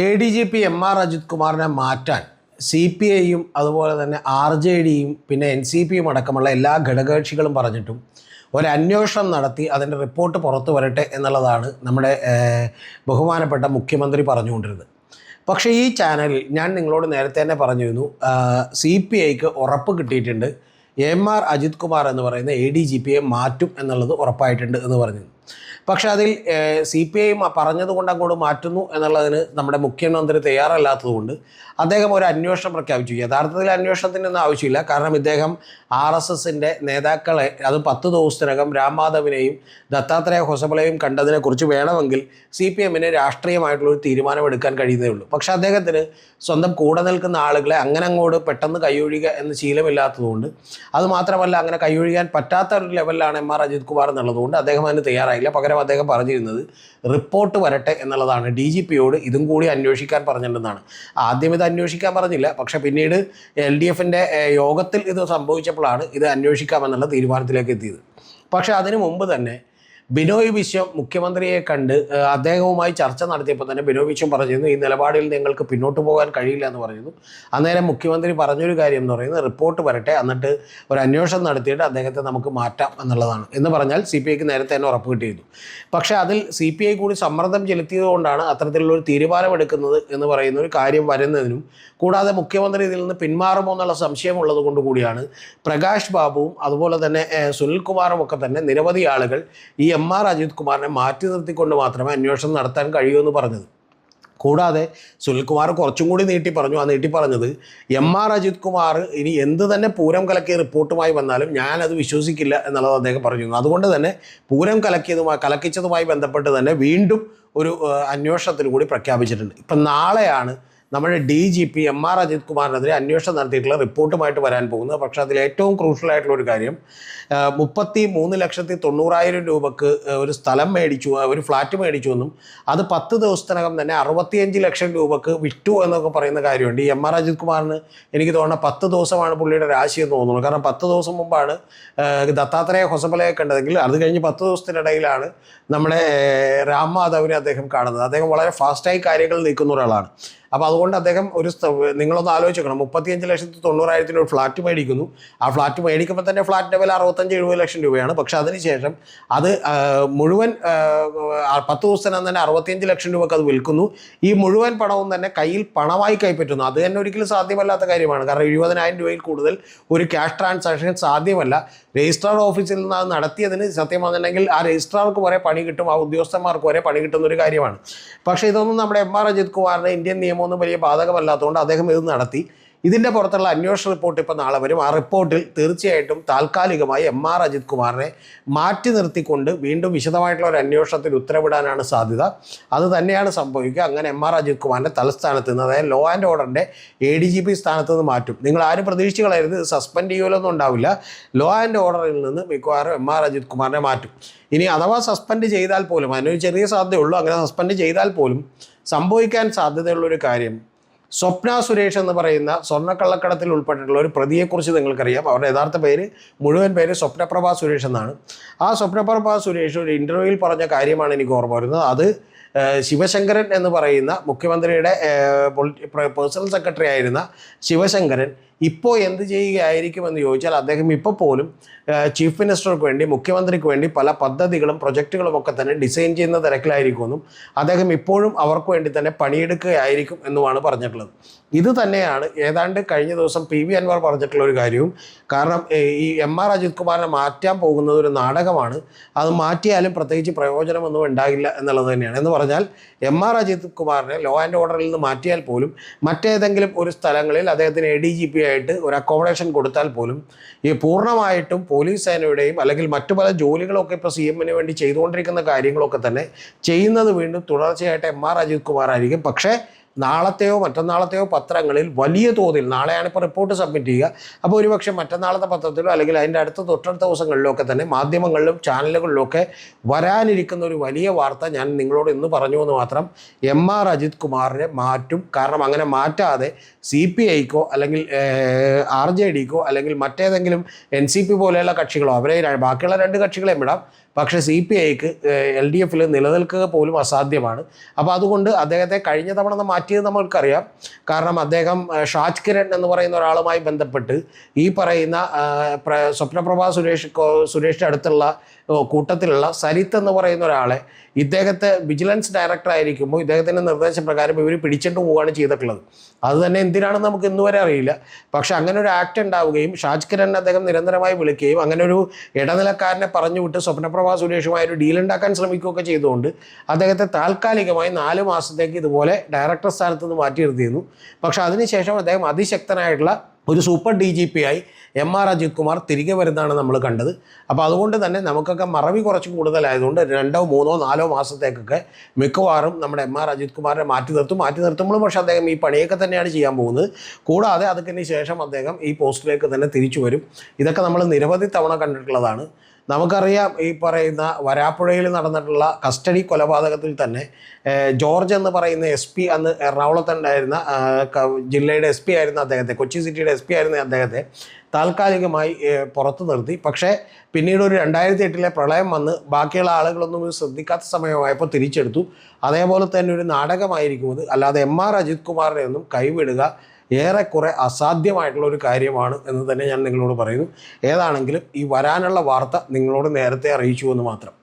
A D G P M R Ajith കുമാറിനെ മാറ്റാൻ C P ഐയും അതുപോലെ തന്നെ ആർ ജെ ഡിയും പിന്നെ എൻ സി പിയും അടക്കമുള്ള എല്ലാ ഘടകകക്ഷികളും പറഞ്ഞിട്ടും ഒരു അന്വേഷണം നടത്തി അതിന്റെ റിപ്പോർട്ട് പുറത്തു വരട്ടെ എന്നുള്ളതാണ് നമ്മുടെ ബഹുമാനപ്പെട്ട മുഖ്യമന്ത്രി പറഞ്ഞുകൊണ്ടിരുന്നത്. പക്ഷേ ഈ ചാനലിൽ ഞാൻ നിങ്ങളോട് നേരത്തെ തന്നെ പറഞ്ഞിരുന്നു സി പി ഐക്ക് ഉറപ്പ് കിട്ടിയിട്ടുണ്ട്. എം ആർ അജിത് കുമാർ എന്ന് പറയുന്ന എ ഡി ജി പിയെ മാറ്റും എന്നുള്ളത് ഉറപ്പായിട്ടുണ്ട് എന്ന് പറഞ്ഞിരുന്നു. പക്ഷെ അതിൽ സി പി ഐ പറഞ്ഞതുകൊണ്ട് അങ്ങോട്ട് മാറ്റുന്നു എന്നുള്ളതിന് നമ്മുടെ മുഖ്യമന്ത്രി തയ്യാറല്ലാത്തതുകൊണ്ട് അദ്ദേഹം ഒരു അന്വേഷണം പ്രഖ്യാപിച്ചു. യഥാർത്ഥത്തിൽ അന്വേഷണത്തിനൊന്നും ആവശ്യമില്ല. കാരണം ഇദ്ദേഹം ആർ എസ് എസിന്റെ നേതാക്കളെ അത് പത്ത് ദിവസത്തിനകം രാം മാധവിനെയും ദത്താത്രേയ ഹൊസബളയും കണ്ടതിനെക്കുറിച്ച് വേണമെങ്കിൽ സി പി എമ്മിന് രാഷ്ട്രീയമായിട്ടുള്ളൊരു തീരുമാനമെടുക്കാൻ കഴിയുന്നേ ഉള്ളൂ. പക്ഷേ അദ്ദേഹത്തിന് സ്വന്തം കൂടെ നിൽക്കുന്ന ആളുകളെ അങ്ങനെ അങ്ങോട്ട് പെട്ടെന്ന് കൈയൊഴിക എന്ന് ശീലമില്ലാത്തതുകൊണ്ട് അതുമാത്രമല്ല അങ്ങനെ കൈയൊഴിയാൻ പറ്റാത്ത ഒരു ലെവലിലാണ് എം ആർ അജിത് കുമാർ എന്നുള്ളതുകൊണ്ട് അദ്ദേഹം അതിന് തയ്യാറായില്ല പകരം അദ്ദേഹം പറഞ്ഞിരുന്നത് റിപ്പോർട്ട് വരട്ടെ എന്നുള്ളതാണ്. ഡി ജി പിയോട് ഇതും കൂടി അന്വേഷിക്കാൻ പറഞ്ഞിട്ടുണ്ടെന്നാണ്. ആദ്യം ഇത് അന്വേഷിക്കാൻ പറഞ്ഞില്ല. പക്ഷെ പിന്നീട് എൽ ഡി എഫിന്റെ യോഗത്തിൽ ഇത് സംഭവിച്ചപ്പോഴാണ് ഇത് അന്വേഷിക്കാമെന്നുള്ള തീരുമാനത്തിലേക്ക് എത്തിയത്. പക്ഷേ അതിനു മുമ്പ് തന്നെ ബിനോയ് വിശ്വം മുഖ്യമന്ത്രിയെ കണ്ട് അദ്ദേഹവുമായി ചർച്ച നടത്തിയപ്പോൾ തന്നെ ബിനോയ് വിശ്വം പറഞ്ഞിരുന്നു ഈ നിലപാടിൽ നിങ്ങൾക്ക് പിന്നോട്ട് പോകാൻ കഴിയില്ല എന്ന് പറഞ്ഞിരുന്നു. അന്നേരം മുഖ്യമന്ത്രി പറഞ്ഞൊരു കാര്യം എന്ന് പറയുന്നത് റിപ്പോർട്ട് വരട്ടെ എന്നിട്ട് ഒരു അന്വേഷണം നടത്തിയിട്ട് അദ്ദേഹത്തെ നമുക്ക് മാറ്റാം എന്നുള്ളതാണ് എന്ന് പറഞ്ഞാൽ സി പി ഐക്ക് നേരത്തെ തന്നെ ഉറപ്പ് കിട്ടിയിരുന്നു. പക്ഷേ അതിൽ സി പി ഐ കൂടി സമ്മർദ്ദം ചെലുത്തിയതുകൊണ്ടാണ് അത്തരത്തിലുള്ളൊരു തീരുമാനമെടുക്കുന്നത് എന്ന് പറയുന്ന ഒരു കാര്യം വരുന്നതിനും കൂടാതെ മുഖ്യമന്ത്രി ഇതിൽ നിന്ന് പിന്മാറുമോ എന്നുള്ള സംശയമുള്ളത് കൊണ്ട് കൂടിയാണ് പ്രകാശ് ബാബുവും അതുപോലെ തന്നെ സുനിൽകുമാറും ഒക്കെ തന്നെ നിരവധി ആളുകൾ ഈ എം ആർ അജിത് കുമാറിനെ മാറ്റി നിർത്തിക്കൊണ്ട് മാത്രമേ അന്വേഷണം നടത്താൻ കഴിയൂ എന്ന് പറഞ്ഞത്. കൂടാതെ സുനിൽകുമാർ കുറച്ചും കൂടി നീട്ടി പറഞ്ഞു. ആ നീട്ടി പറഞ്ഞത് എം ആർ അജിത് കുമാർ ഇനി എന്ത് തന്നെ പൂരം കലക്കിയ റിപ്പോർട്ടുമായി വന്നാലും ഞാനത് വിശ്വസിക്കില്ല എന്നുള്ളത് അദ്ദേഹം പറഞ്ഞു അതുകൊണ്ട് തന്നെ പൂരം കലക്കിയതുമായി കലക്കിച്ചതുമായി ബന്ധപ്പെട്ട് തന്നെ വീണ്ടും ഒരു അന്വേഷണത്തിന് കൂടി പ്രഖ്യാപിച്ചിട്ടുണ്ട്. ഇപ്പം നാളെയാണ് നമ്മുടെ D G P M R Ajith കുമാറിനെതിരെ അന്വേഷണം നടത്തിയിട്ടുള്ള റിപ്പോർട്ടുമായിട്ട് വരാൻ പോകുന്നത് പക്ഷേ അതിൽ ഏറ്റവും ക്രൂഷ്യൽ ആയിട്ടുള്ള ഒരു കാര്യം മുപ്പത്തി മൂന്ന് ലക്ഷത്തി തൊണ്ണൂറായിരം രൂപക്ക് ഒരു സ്ഥലം മേടിച്ചു ഒരു ഫ്ലാറ്റ് മേടിച്ചു എന്നും അത് പത്ത് ദിവസത്തിനകം തന്നെ അറുപത്തിയഞ്ച് ലക്ഷം രൂപക്ക് വിറ്റു എന്നൊക്കെ പറയുന്ന കാര്യമുണ്ട്. ഈ എം ആർ അജിത് കുമാറിന് എനിക്ക് തോന്നുന്ന പത്ത് ദിവസമാണ് പുള്ളിയുടെ രാശി എന്ന് തോന്നുന്നു. കാരണം പത്ത് ദിവസം മുമ്പാണ് ദത്താത്രേയ ഹൊസബലയെ കണ്ടതെങ്കിൽ അത് കഴിഞ്ഞ് പത്ത് ദിവസത്തിനിടയിലാണ് നമ്മുടെ രാം മാധവിനെ അദ്ദേഹം കാണുന്നത്. അദ്ദേഹം വളരെ ഫാസ്റ്റായി കാര്യങ്ങൾ നീക്കുന്ന ഒരാളാണ്. അപ്പോൾ അതുകൊണ്ട് അദ്ദേഹം ഒരു നിങ്ങളൊന്ന് ആലോചിക്കണം മുപ്പത്തിയഞ്ച് ലക്ഷത്തി തൊണ്ണൂറായിരത്തിന് ഒരു ഫ്ലാറ്റ് മേടിക്കുന്നു. ആ ഫ്ലാറ്റ് മേടിക്കുമ്പോൾ തന്നെ ഫ്ലാറ്റിന്റെ വില അറുപത്തഞ്ച് എഴുപത് ലക്ഷം രൂപയാണ്. പക്ഷെ അതിനുശേഷം അത് മുഴുവൻ പത്ത് ദിവസത്തിനകം തന്നെ അറുപത്തിയഞ്ച് ലക്ഷം രൂപക്ക് അത് വിൽക്കുന്നു. ഈ മുഴുവൻ പണവും തന്നെ കയ്യിൽ പണമായി കൈപ്പറ്റുന്നു. അത് തന്നെ ഒരിക്കലും സാധ്യമല്ലാത്ത കാര്യമാണ്. കാരണം എഴുപതിനായിരം രൂപയിൽ കൂടുതൽ ഒരു ക്യാഷ് ട്രാൻസാക്ഷൻ സാധ്യമല്ല. രജിസ്ട്രാർ ഓഫീസിൽ നിന്ന് അത് നടത്തിയതിന് സത്യം പറഞ്ഞിട്ടുണ്ടെങ്കിൽ ആ രജിസ്ട്രാർക്ക് വരെ പണി കിട്ടും ആ ഉദ്യോഗസ്ഥന്മാർക്ക് വരെ പണി കിട്ടുന്ന ഒരു കാര്യമാണ്. പക്ഷേ ഇതൊന്നും നമ്മുടെ എം ആർ അജിത് കുമാറിന് ഇന്ത്യൻ നിയമമൊന്നും വലിയ ബാധകമല്ലാത്തതുകൊണ്ട് അദ്ദേഹം ഇത് നടത്തി. ഇതിന്റെ പുറത്തുള്ള അന്വേഷണ റിപ്പോർട്ട് ഇപ്പോൾ നാളെ വരും. ആ റിപ്പോർട്ടിൽ തീർച്ചയായിട്ടും താൽക്കാലികമായി എം ആർ അജിത് കുമാറിനെ മാറ്റി നിർത്തിക്കൊണ്ട് വീണ്ടും വിശദമായിട്ടുള്ള ഒരു അന്വേഷണത്തിൽ ഉത്തരവിടാനാണ് സാധ്യത. അത് തന്നെയാണ് സംഭവിക്കുക. അങ്ങനെ എം ആർ അജിത് കുമാറിന്റെ തലസ്ഥാനത്ത് നിന്ന് അതായത് ലോ ആൻഡ് ഓർഡറിന്റെ എ ഡി ജി പി സ്ഥാനത്ത് നിന്ന് മാറ്റും. നിങ്ങൾ ആരും പ്രതീക്ഷിച്ച് കളയരുത് സസ്പെൻഡ് ചെയ്യുമല്ലോന്നും ഉണ്ടാവില്ല. ലോ ആൻഡ് ഓർഡറിൽ നിന്ന് മിക്കവാറും എം ആർ അജിത് കുമാറിനെ മാറ്റും. ഇനി അഥവാ സസ്പെൻഡ് ചെയ്താൽ പോലും അതിനൊരു ചെറിയ സാധ്യതയുള്ളൂ അങ്ങനെ സസ്പെൻഡ് ചെയ്താൽ പോലും സംഭവിക്കാൻ സാധ്യതയുള്ളൊരു കാര്യം സ്വപ്ന സുരേഷ് എന്ന് പറയുന്ന സ്വർണക്കള്ളക്കടത്തിൽ ഉൾപ്പെട്ടിട്ടുള്ള ഒരു പ്രതിയെക്കുറിച്ച് നിങ്ങൾക്കറിയാം. അവരുടെ യഥാർത്ഥ പേര് മുഴുവൻ പേര് സ്വപ്നപ്രഭാ സുരേഷ് എന്നാണ്. ആ സ്വപ്നപ്രഭാ സുരേഷ് ഒരു ഇന്റർവ്യൂവിൽ പറഞ്ഞ കാര്യമാണ് എനിക്ക് ഓർമ്മ വരുന്നത്. അത് ശിവശങ്കരൻ എന്ന് പറയുന്ന മുഖ്യമന്ത്രിയുടെ പേഴ്സണൽ സെക്രട്ടറി ആയിരുന്ന ശിവശങ്കരൻ ഇപ്പോൾ എന്ത് ചെയ്യുകയായിരിക്കുമെന്ന് ചോദിച്ചാൽ അദ്ദേഹം ഇപ്പോൾ പോലും ചീഫ് മിനിസ്റ്റർക്ക് വേണ്ടി മുഖ്യമന്ത്രിക്ക് വേണ്ടി പല പദ്ധതികളും പ്രൊജക്റ്റുകളും ഒക്കെ തന്നെ ഡിസൈൻ ചെയ്യുന്ന തിരക്കിലായിരിക്കുമെന്നും അദ്ദേഹം ഇപ്പോഴും അവർക്ക് വേണ്ടി തന്നെ പണിയെടുക്കുകയായിരിക്കും എന്നുമാണ് പറഞ്ഞിട്ടുള്ളത്. ഇത് തന്നെയാണ് ഏതാണ്ട് കഴിഞ്ഞ ദിവസം പി വി അൻവർ പറഞ്ഞിട്ടുള്ള ഒരു കാര്യവും. കാരണം ഈ എം ആർ അജിത് കുമാറിനെ മാറ്റാൻ പോകുന്നത് ഒരു നാടകമാണ്. അത് മാറ്റിയാലും പ്രത്യേകിച്ച് പ്രയോജനമൊന്നും ഉണ്ടാകില്ല എന്നുള്ളത് തന്നെയാണ്. എന്ന് പറഞ്ഞാൽ എം ആർ അജിത് കുമാറിനെ ലോ ആൻഡ് ഓർഡറിൽ നിന്ന് മാറ്റിയാൽ പോലും മറ്റേതെങ്കിലും ഒരു സ്ഥലങ്ങളിൽ അദ്ദേഹത്തിന് എ ഡി ജി പി ആയിട്ട് ഒരു അക്കോമഡേഷൻ കൊടുത്താൽ പോലും ഈ പൂർണമായിട്ടും പോലീസ് സേനയുടെയും അല്ലെങ്കിൽ മറ്റു പല ജോലികളൊക്കെ ഇപ്പോൾ സി എമ്മിന് വേണ്ടി ചെയ്തുകൊണ്ടിരിക്കുന്ന കാര്യങ്ങളൊക്കെ തന്നെ ചെയ്യുന്നത് വീണ്ടും തുടർച്ചയായിട്ട് എം ആർ അജിത് കുമാർ ആയിരിക്കും പക്ഷേ നാളത്തെയോ മറ്റന്നാളത്തെയോ പത്രങ്ങളിൽ വലിയ തോതിൽ നാളെയാണ് ഇപ്പോൾ റിപ്പോർട്ട് സബ്മിറ്റ് ചെയ്യുക അപ്പോൾ ഒരുപക്ഷെ മറ്റന്നാളത്തെ പത്രത്തിലോ അല്ലെങ്കിൽ അതിന്റെ അടുത്ത തൊട്ടടുത്ത ദിവസങ്ങളിലൊക്കെ തന്നെ മാധ്യമങ്ങളിലും ചാനലുകളിലൊക്കെ വരാനിരിക്കുന്ന ഒരു വലിയ വാർത്ത ഞാൻ നിങ്ങളോട് ഇന്ന് പറഞ്ഞു എന്ന് മാത്രം എം ആർ അജിത് കുമാറിനെ മാറ്റും. കാരണം അങ്ങനെ മാറ്റാതെ സി പി ഐക്കോ അല്ലെങ്കിൽ ആർ ജെ ഡിക്കോ അല്ലെങ്കിൽ മറ്റേതെങ്കിലും എൻ സി പി പോലെയുള്ള കക്ഷികളോ അവരെ ബാക്കിയുള്ള രണ്ട് കക്ഷികളെയും വിടാം. പക്ഷേ സി പി ഐക്ക് എൽ ഡി എഫിൽ നിലനിൽക്കുക പോലും അസാധ്യമാണ്. അപ്പോൾ അതുകൊണ്ട് അദ്ദേഹത്തെ കഴിഞ്ഞ തവണ മാറ്റി മാറ്റിയത് നമ്മൾക്കറിയാം. കാരണം അദ്ദേഹം ഷാജ് കിരൺ എന്ന് പറയുന്ന ഒരാളുമായി ബന്ധപ്പെട്ട് ഈ പറയുന്ന സ്വപ്നപ്രഭാ പ്ര- സ്വപ്നപ്രഭ സുരേഷ് സുരേഷിന്റെ അടുത്തുള്ള കൂട്ടത്തിലുള്ള സരിത്ത് എന്ന് പറയുന്ന ഒരാളെ ഇദ്ദേഹത്തെ വിജിലൻസ് ഡയറക്ടർ ആയിരിക്കുമ്പോൾ ഇദ്ദേഹത്തിന്റെ നിർദ്ദേശപ്രകാരം ഇവർ പിടിച്ചിട്ട് പോവുകയാണ് ചെയ്തിട്ടുള്ളത്. അത് തന്നെ എന്തിനാണെന്ന് നമുക്ക് ഇന്നുവരെ അറിയില്ല. പക്ഷേ അങ്ങനെ ഒരു ആക്ട് ഉണ്ടാവുകയും ഷാജ് കിരൺ അദ്ദേഹം നിരന്തരമായി വിളിക്കുകയും അങ്ങനെ ഒരു ഇടനിലക്കാരനെ പറഞ്ഞു വിട്ട് സ്വപ്നപ്രഭ സുരേഷുമായി ഒരു ഡീൽ ഉണ്ടാക്കാൻ ശ്രമിക്കുകയൊക്കെ ചെയ്തുകൊണ്ട് അദ്ദേഹത്തെ താൽക്കാലികമായി നാല് മാസത്തേക്ക് ഇതുപോലെ ഡയറക്ടർ സ്ഥാനത്ത് നിന്ന് മാറ്റി നിർത്തിയിരുന്നു. പക്ഷെ അതിനുശേഷം അദ്ദേഹം അതിശക്തനായിട്ടുള്ള ഒരു സൂപ്പർ ഡി ജി പി ആയി എം ആർ അജിത് കുമാർ തിരികെ വരുന്നതാണ് നമ്മൾ കണ്ടത്. അപ്പോൾ അതുകൊണ്ട് തന്നെ നമുക്കൊക്കെ മറവി കുറച്ച് കൂടുതലായതുകൊണ്ട് രണ്ടോ മൂന്നോ നാലോ മാസത്തേക്കൊക്കെ മിക്കവാറും നമ്മുടെ എം ആർ അജിത് കുമാറിനെ മാറ്റി നിർത്തും മാറ്റി നിർത്തുമ്പോഴും പക്ഷേ അദ്ദേഹം ഈ പണിയൊക്കെ തന്നെയാണ് ചെയ്യാൻ പോകുന്നത്. കൂടാതെ അതിന് ശേഷം അദ്ദേഹം ഈ പോസ്റ്റിലേക്ക് തന്നെ തിരിച്ചു വരും. ഇതൊക്കെ നമ്മൾ നിരവധി തവണ കണ്ടിട്ടുള്ളതാണ്. നമുക്കറിയാം ഈ പറയുന്ന വരാപ്പുഴയിൽ നടന്നിട്ടുള്ള കസ്റ്റഡി കൊലപാതകത്തിൽ തന്നെ ജോർജ് എന്ന് പറയുന്ന എസ് പി അന്ന് എറണാകുളത്തുണ്ടായിരുന്ന ജില്ലയുടെ എസ് പി ആയിരുന്ന അദ്ദേഹത്തെ കൊച്ചി സിറ്റിയുടെ എസ് പി ആയിരുന്ന അദ്ദേഹത്തെ താൽക്കാലികമായി പുറത്തു നിർത്തി. പക്ഷേ പിന്നീട് ഒരു രണ്ടായിരത്തി എട്ടിലെ പ്രളയം വന്ന് ബാക്കിയുള്ള ആളുകളൊന്നും ശ്രദ്ധിക്കാത്ത സമയമായപ്പോൾ തിരിച്ചെടുത്തു. അതേപോലെ തന്നെ ഒരു നാടകമായിരിക്കും അത്. അല്ലാതെ എം ആർ അജിത് കുമാറിനെ ഒന്നും കൈവിടുക ഏറെക്കുറെ അസാധ്യമായിട്ടുള്ള ഒരു കാര്യമാണ് എന്ന് തന്നെ ഞാൻ നിങ്ങളോട് പറയുന്നു. ഏതാണെങ്കിലും ഈ വരാനുള്ള വാർത്ത നിങ്ങളോട് നേരത്തെ അറിയിച്ചു എന്ന് മാത്രം.